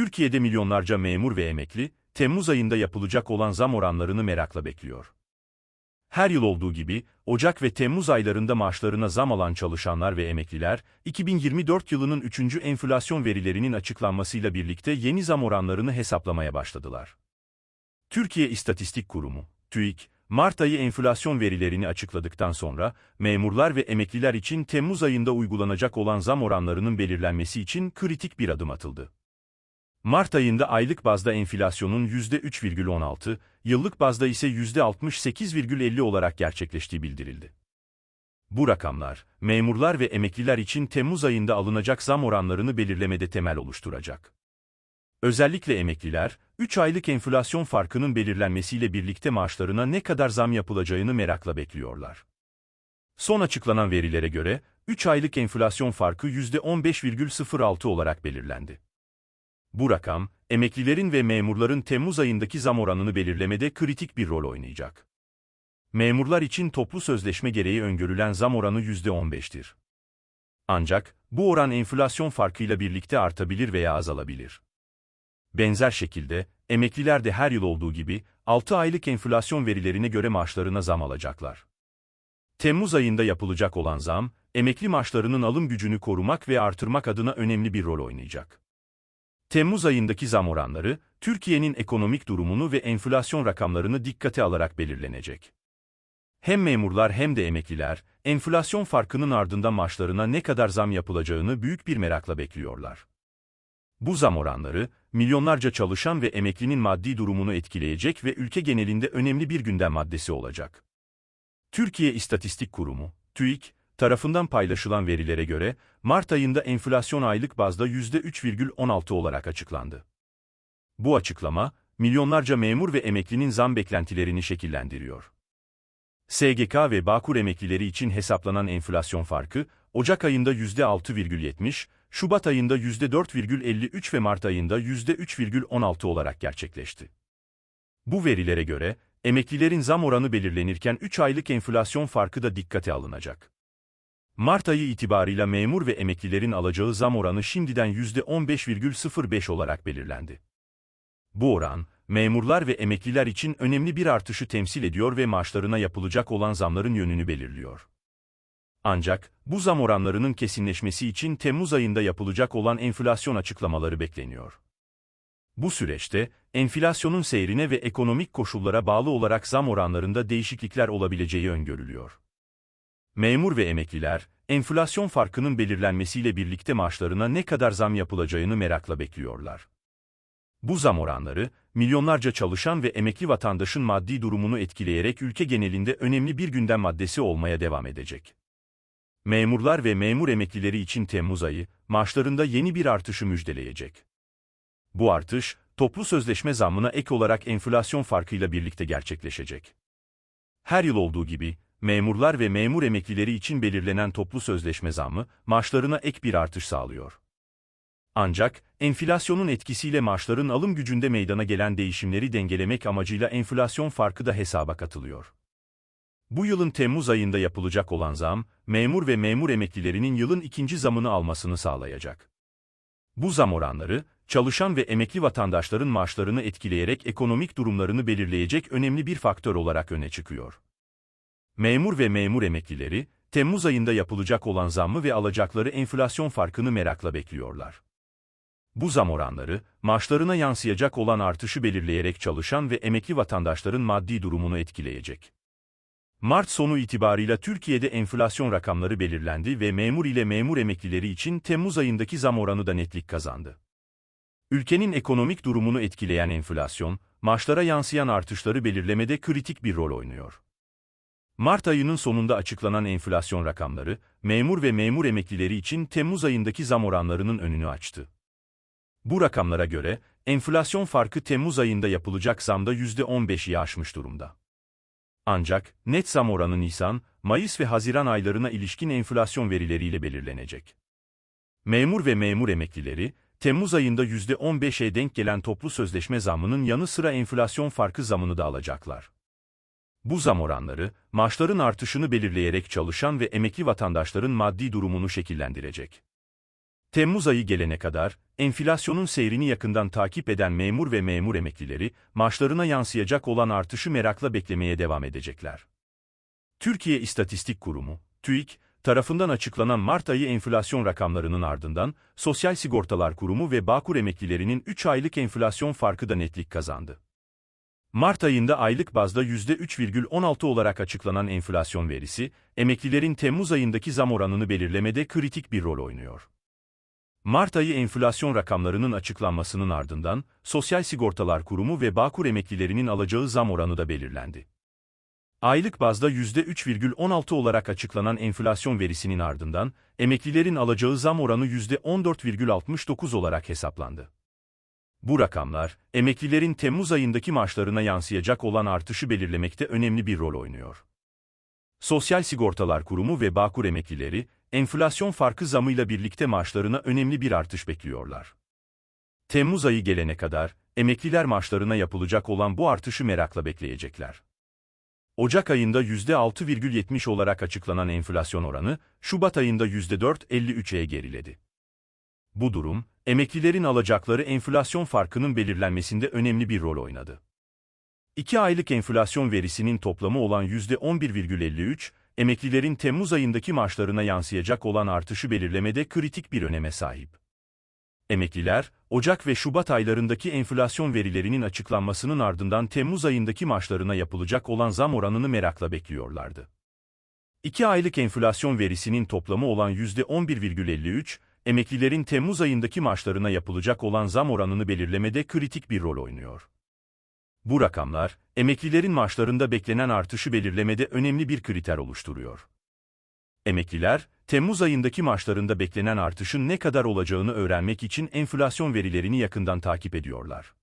Türkiye'de milyonlarca memur ve emekli, Temmuz ayında yapılacak olan zam oranlarını merakla bekliyor. Her yıl olduğu gibi, Ocak ve Temmuz aylarında maaşlarına zam alan çalışanlar ve emekliler, 2024 yılının 3. enflasyon verilerinin açıklanmasıyla birlikte yeni zam oranlarını hesaplamaya başladılar. Türkiye İstatistik Kurumu, TÜİK, Mart ayı enflasyon verilerini açıkladıktan sonra, memurlar ve emekliler için Temmuz ayında uygulanacak olan zam oranlarının belirlenmesi için kritik bir adım atıldı. Mart ayında aylık bazda enflasyonun %3,16, yıllık bazda ise %68,50 olarak gerçekleştiği bildirildi. Bu rakamlar, memurlar ve emekliler için Temmuz ayında alınacak zam oranlarını belirlemede temel oluşturacak. Özellikle emekliler, 3 aylık enflasyon farkının belirlenmesiyle birlikte maaşlarına ne kadar zam yapılacağını merakla bekliyorlar. Son açıklanan verilere göre, 3 aylık enflasyon farkı %15,06 olarak belirlendi. Bu rakam, emeklilerin ve memurların Temmuz ayındaki zam oranını belirlemede kritik bir rol oynayacak. Memurlar için toplu sözleşme gereği öngörülen zam oranı %15'tir. Ancak, bu oran enflasyon farkıyla birlikte artabilir veya azalabilir. Benzer şekilde, emekliler de her yıl olduğu gibi, 6 aylık enflasyon verilerine göre maaşlarına zam alacaklar. Temmuz ayında yapılacak olan zam, emekli maaşlarının alım gücünü korumak ve artırmak adına önemli bir rol oynayacak. Temmuz ayındaki zam oranları, Türkiye'nin ekonomik durumunu ve enflasyon rakamlarını dikkate alarak belirlenecek. Hem memurlar hem de emekliler, enflasyon farkının ardından maaşlarına ne kadar zam yapılacağını büyük bir merakla bekliyorlar. Bu zam oranları, milyonlarca çalışan ve emeklinin maddi durumunu etkileyecek ve ülke genelinde önemli bir gündem maddesi olacak. Türkiye İstatistik Kurumu, TÜİK, tarafından paylaşılan verilere göre, Mart ayında enflasyon aylık bazda %3,16 olarak açıklandı. Bu açıklama, milyonlarca memur ve emeklinin zam beklentilerini şekillendiriyor. SGK ve Bağkur emeklileri için hesaplanan enflasyon farkı, Ocak ayında %6,70, Şubat ayında %4,53 ve Mart ayında %3,16 olarak gerçekleşti. Bu verilere göre, emeklilerin zam oranı belirlenirken 3 aylık enflasyon farkı da dikkate alınacak. Mart ayı itibarıyla memur ve emeklilerin alacağı zam oranı şimdiden %15,05 olarak belirlendi. Bu oran, memurlar ve emekliler için önemli bir artışı temsil ediyor ve maaşlarına yapılacak olan zamların yönünü belirliyor. Ancak, bu zam oranlarının kesinleşmesi için Temmuz ayında yapılacak olan enflasyon açıklamaları bekleniyor. Bu süreçte, enflasyonun seyrine ve ekonomik koşullara bağlı olarak zam oranlarında değişiklikler olabileceği öngörülüyor. Memur ve emekliler, enflasyon farkının belirlenmesiyle birlikte maaşlarına ne kadar zam yapılacağını merakla bekliyorlar. Bu zam oranları, milyonlarca çalışan ve emekli vatandaşın maddi durumunu etkileyerek ülke genelinde önemli bir gündem maddesi olmaya devam edecek. Memurlar ve memur emeklileri için Temmuz ayı, maaşlarında yeni bir artışı müjdeleyecek. Bu artış, toplu sözleşme zammına ek olarak enflasyon farkıyla birlikte gerçekleşecek. Her yıl olduğu gibi, memurlar ve memur emeklileri için belirlenen toplu sözleşme zammı, maaşlarına ek bir artış sağlıyor. Ancak, enflasyonun etkisiyle maaşların alım gücünde meydana gelen değişimleri dengelemek amacıyla enflasyon farkı da hesaba katılıyor. Bu yılın Temmuz ayında yapılacak olan zam, memur ve memur emeklilerinin yılın ikinci zamını almasını sağlayacak. Bu zam oranları, çalışan ve emekli vatandaşların maaşlarını etkileyerek ekonomik durumlarını belirleyecek önemli bir faktör olarak öne çıkıyor. Memur ve memur emeklileri, Temmuz ayında yapılacak olan zammı ve alacakları enflasyon farkını merakla bekliyorlar. Bu zam oranları, maaşlarına yansıyacak olan artışı belirleyerek çalışan ve emekli vatandaşların maddi durumunu etkileyecek. Mart sonu itibarıyla Türkiye'de enflasyon rakamları belirlendi ve memur ile memur emeklileri için Temmuz ayındaki zam oranı da netlik kazandı. Ülkenin ekonomik durumunu etkileyen enflasyon, maaşlara yansıyan artışları belirlemede kritik bir rol oynuyor. Mart ayının sonunda açıklanan enflasyon rakamları, memur ve memur emeklileri için Temmuz ayındaki zam oranlarının önünü açtı. Bu rakamlara göre, enflasyon farkı Temmuz ayında yapılacak zamda %15'i aşmış durumda. Ancak, net zam oranı Nisan, Mayıs ve Haziran aylarına ilişkin enflasyon verileriyle belirlenecek. Memur ve memur emeklileri, Temmuz ayında %15'e denk gelen toplu sözleşme zammının yanı sıra enflasyon farkı zamını da alacaklar. Bu zam oranları, maaşların artışını belirleyerek çalışan ve emekli vatandaşların maddi durumunu şekillendirecek. Temmuz ayı gelene kadar, enflasyonun seyrini yakından takip eden memur ve memur emeklileri, maaşlarına yansıyacak olan artışı merakla beklemeye devam edecekler. Türkiye İstatistik Kurumu, TÜİK, tarafından açıklanan Mart ayı enflasyon rakamlarının ardından, Sosyal Sigortalar Kurumu ve Bağkur emeklilerinin 3 aylık enflasyon farkı da netlik kazandı. Mart ayında aylık bazda %3,16 olarak açıklanan enflasyon verisi, emeklilerin Temmuz ayındaki zam oranını belirlemede kritik bir rol oynuyor. Mart ayı enflasyon rakamlarının açıklanmasının ardından, Sosyal Sigortalar Kurumu ve Bağkur emeklilerinin alacağı zam oranı da belirlendi. Aylık bazda %3,16 olarak açıklanan enflasyon verisinin ardından, emeklilerin alacağı zam oranı %14,69 olarak hesaplandı. Bu rakamlar, emeklilerin Temmuz ayındaki maaşlarına yansıyacak olan artışı belirlemekte önemli bir rol oynuyor. Sosyal Sigortalar Kurumu ve Bağkur emeklileri, enflasyon farkı zamıyla birlikte maaşlarına önemli bir artış bekliyorlar. Temmuz ayı gelene kadar, emekliler maaşlarına yapılacak olan bu artışı merakla bekleyecekler. Ocak ayında %6,70 olarak açıklanan enflasyon oranı, Şubat ayında %4,53'e geriledi. Bu durum, emeklilerin alacakları enflasyon farkının belirlenmesinde önemli bir rol oynadı. 2 aylık enflasyon verisinin toplamı olan %11,53, emeklilerin Temmuz ayındaki maaşlarına yansıyacak olan artışı belirlemede kritik bir öneme sahip. Emekliler, Ocak ve Şubat aylarındaki enflasyon verilerinin açıklanmasının ardından Temmuz ayındaki maaşlarına yapılacak olan zam oranını merakla bekliyorlardı. 2 aylık enflasyon verisinin toplamı olan %11,53, emeklilerin Temmuz ayındaki maaşlarına yapılacak olan zam oranını belirlemede kritik bir rol oynuyor. Bu rakamlar, emeklilerin maaşlarında beklenen artışı belirlemede önemli bir kriter oluşturuyor. Emekliler, Temmuz ayındaki maaşlarında beklenen artışın ne kadar olacağını öğrenmek için enflasyon verilerini yakından takip ediyorlar.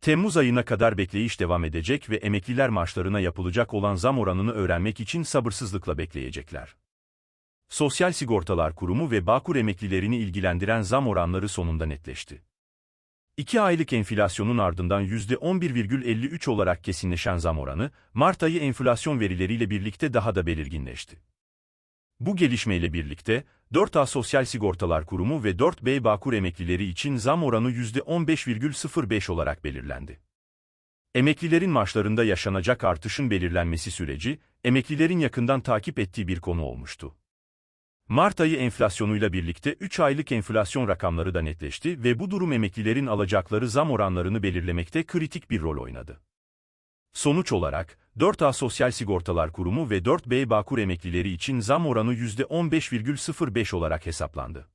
Temmuz ayına kadar bekleyiş devam edecek ve emekliler maaşlarına yapılacak olan zam oranını öğrenmek için sabırsızlıkla bekleyecekler. Sosyal Sigortalar Kurumu ve Bağkur emeklilerini ilgilendiren zam oranları sonunda netleşti. 2 aylık enflasyonun ardından %11,53 olarak kesinleşen zam oranı, Mart ayı enflasyon verileriyle birlikte daha da belirginleşti. Bu gelişmeyle birlikte, 4A Sosyal Sigortalar Kurumu ve 4B Bağkur emeklileri için zam oranı %15,05 olarak belirlendi. Emeklilerin maaşlarında yaşanacak artışın belirlenmesi süreci, emeklilerin yakından takip ettiği bir konu olmuştu. Mart ayı enflasyonuyla birlikte 3 aylık enflasyon rakamları da netleşti ve bu durum emeklilerin alacakları zam oranlarını belirlemekte kritik bir rol oynadı. Sonuç olarak, 4A Sosyal Sigortalar Kurumu ve 4B Bağkur emeklileri için zam oranı %15,05 olarak hesaplandı.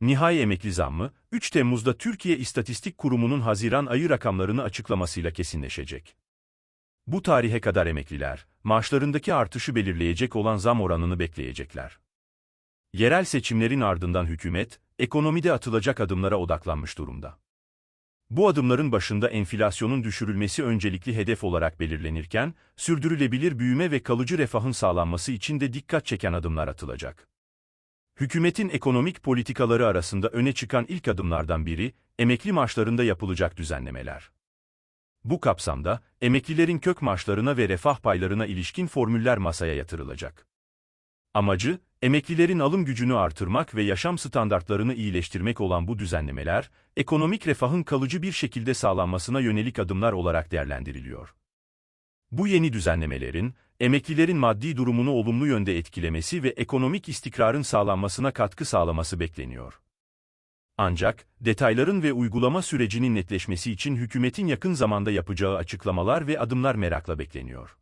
Nihai emekli zammı, 3 Temmuz'da Türkiye İstatistik Kurumu'nun Haziran ayı rakamlarını açıklamasıyla kesinleşecek. Bu tarihe kadar emekliler, maaşlarındaki artışı belirleyecek olan zam oranını bekleyecekler. Yerel seçimlerin ardından hükümet, ekonomide atılacak adımlara odaklanmış durumda. Bu adımların başında enflasyonun düşürülmesi öncelikli hedef olarak belirlenirken, sürdürülebilir büyüme ve kalıcı refahın sağlanması için de dikkat çeken adımlar atılacak. Hükümetin ekonomik politikaları arasında öne çıkan ilk adımlardan biri, emekli maaşlarında yapılacak düzenlemeler. Bu kapsamda, emeklilerin kök maaşlarına ve refah paylarına ilişkin formüller masaya yatırılacak. Amacı, emeklilerin alım gücünü artırmak ve yaşam standartlarını iyileştirmek olan bu düzenlemeler, ekonomik refahın kalıcı bir şekilde sağlanmasına yönelik adımlar olarak değerlendiriliyor. Bu yeni düzenlemelerin, emeklilerin maddi durumunu olumlu yönde etkilemesi ve ekonomik istikrarın sağlanmasına katkı sağlaması bekleniyor. Ancak, detayların ve uygulama sürecinin netleşmesi için hükümetin yakın zamanda yapacağı açıklamalar ve adımlar merakla bekleniyor.